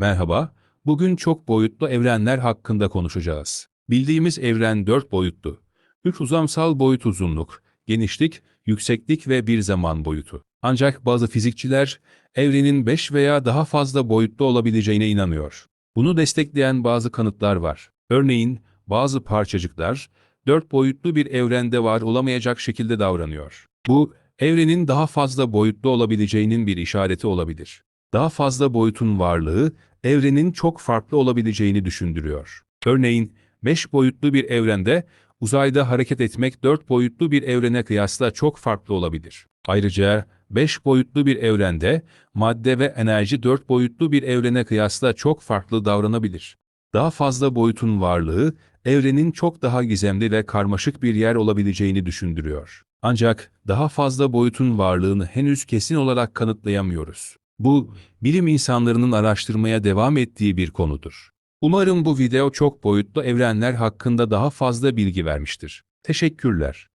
Merhaba, bugün çok boyutlu evrenler hakkında konuşacağız. Bildiğimiz evren dört boyutlu. Üç uzamsal boyut uzunluk, genişlik, yükseklik ve bir zaman boyutu. Ancak bazı fizikçiler evrenin beş veya daha fazla boyutlu olabileceğine inanıyor. Bunu destekleyen bazı kanıtlar var. Örneğin bazı parçacıklar dört boyutlu bir evrende var olamayacak şekilde davranıyor. Bu evrenin daha fazla boyutlu olabileceğinin bir işareti olabilir. Daha fazla boyutun varlığı evrenin çok farklı olabileceğini düşündürüyor. Örneğin 5 boyutlu bir evrende uzayda hareket etmek 4 boyutlu bir evrene kıyasla çok farklı olabilir. Ayrıca 5 boyutlu bir evrende madde ve enerji 4 boyutlu bir evrene kıyasla çok farklı davranabilir. Daha fazla boyutun varlığı evrenin çok daha gizemli ve karmaşık bir yer olabileceğini düşündürüyor. Ancak daha fazla boyutun varlığını henüz kesin olarak kanıtlayamıyoruz. Bu, bilim insanlarının araştırmaya devam ettiği bir konudur. Umarım bu video çok boyutlu evrenler hakkında daha fazla bilgi vermiştir. Teşekkürler.